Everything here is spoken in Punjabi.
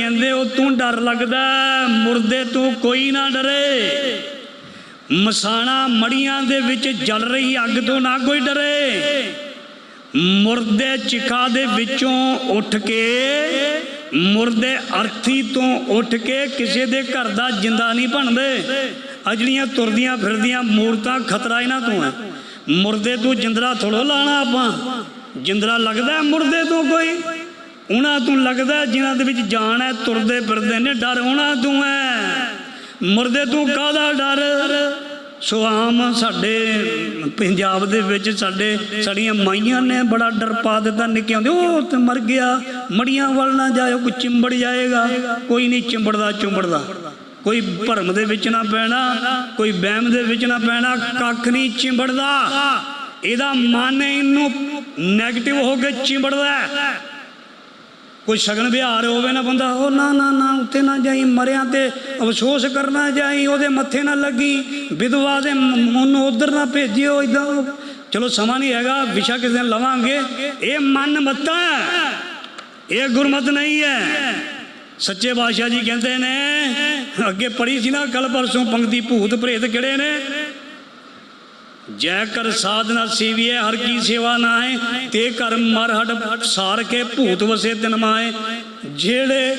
ਕਹਿੰਦੇ ਉਹ ਤੂੰ ਡਰ ਲੱਗਦਾ ਮੁਰਦੇ ਤੂੰ ਕੋਈ ਨਾ ਡਰੇ। ਮਸਾਣਾ ਮੜੀਆਂ ਦੇ ਵਿੱਚ ਜਲ ਰਹੀ ਅੱਗ ਤੋਂ ਨਾ ਕੋਈ ਡਰੇ। ਮੁਰਦੇ ਚਿਖਾ ਦੇ ਵਿੱਚੋਂ ਉੱਠ ਕੇ, ਮੁਰਦੇ ਅਰਥੀ ਤੋਂ ਉੱਠ ਕੇ ਕਿਸੇ ਦੇ ਘਰ ਦਾ ਜਿੰਦਾ ਨਹੀਂ ਬਣਦੇ। ਅਜੜੀਆਂ ਤੁਰਦੀਆਂ ਫਿਰਦੀਆਂ ਮੂਰਤਾਂ ਖਤਰਾ ਇਹਨਾਂ ਤੋਂ ਹੈ। ਮੁਰਦੇ ਤੋਂ ਜਿੰਦਰਾ ਥੋੜੋ ਲਾਣਾ ਆਪਾਂ। ਜਿੰਦਰਾ ਲੱਗਦਾ ਮੁਰਦੇ ਤੋਂ ਕੋਈ। ਉਹਨਾਂ ਤੋਂ ਲੱਗਦਾ ਜਿਨ੍ਹਾਂ ਦੇ ਵਿੱਚ ਜਾਨ ਹੈ, ਤੁਰਦੇ ਫਿਰਦੇ ਨੇ, ਡਰ ਉਹਨਾਂ ਤੋਂ ਹੈ। ਮੁਰਦੇ ਤੋਂ ਕਾਹਦਾ ਡਰ? ਸੋ ਆਮ ਸਾਡੇ ਪੰਜਾਬ ਦੇ ਵਿੱਚ ਸਾਡੇ ਸਾਡੀਆਂ ਮਾਈਆਂ ਨੇ ਬੜਾ ਡਰ ਪਾ ਦਿੱਤਾ ਨਿੱਕੇ ਹੁੰਦੇ ਉਹ ਤੇ ਮਰ ਗਿਆ। ਮੜੀਆਂ ਵੱਲ ਨਾ ਜਾਇਓ, ਕੋਈ ਚਿੰਬੜ ਜਾਏਗਾ। ਕੋਈ ਨਹੀਂ ਚਿੰਬੜਦਾ, ਚੁੰਬੜਦਾ। ਕੋਈ ਭਰਮ ਦੇ ਵਿੱਚ ਨਾ ਪੈਣਾ, ਕੋਈ ਵਹਿਮ ਦੇ ਵਿੱਚ ਨਾ ਪੈਣਾ, ਕੱਖ ਨਹੀਂ ਚਿੰਬੜਦਾ। ਇਹਦਾ ਮਨ ਇਹਨੂੰ 네ਗੇਟਿਵ ਹੋ ਕੇ ਚਿੰਬੜਦਾ ਕੋਈ ਸ਼ਗਨ ਵਿਹਾਰ ਹੋਵੇ ਨਾ ਬੰਦਾ, ਉਹ ਨਾ ਨਾ ਨਾ ਉੱਥੇ ਨਾ ਜਾਈ, ਮਰਿਆਂ ਤੇ ਅਫਸੋਸ ਕਰਨਾ ਜਾਈ, ਉਹਦੇ ਮੱਥੇ ਨਾ ਲੱਗੀ, ਵਿਧਵਾ ਦੇ ਮ- ਉਹਨੂੰ ਉਧਰ ਨਾ ਭੇਜਿਓ ਇਦਾਂ ਚਲੋ ਸਮਾਂ ਨਹੀਂ ਹੈਗਾ, ਵਿਸ਼ਾ ਕਿਸੇ ਦਿਨ ਲਵਾਂਗੇ। ਇਹ ਮਨ ਮੱਤਾ ਇਹ ਗੁਰਮਤ ਨਹੀਂ ਹੈ। ਸੱਚੇ ਬਾਦਸ਼ਾਹ ਜੀ ਕਹਿੰਦੇ ਨੇ, ਅੱਗੇ ਪੜੀ ਸੀ ਨਾ ਕੱਲ ਪਰਸੋਂ ਪੰਕਤੀ ਭੂਤ ਪ੍ਰੇਤ ਕਿਹੜੇ ਨੇ? ਜੈ ਕਰ ਸਾਧਨਾ ਸੇਵੀਏ, ਹਰ ਕੀ ਸੇਵਾ ਨਾਏ ਤੇ ਕਰ ਮਰ ਹਟ ਸਾਰ ਕੇ ਭੂਤ ਵਸੇ ਤਿਨ ਮਾਏ ਜਿਹੜੇ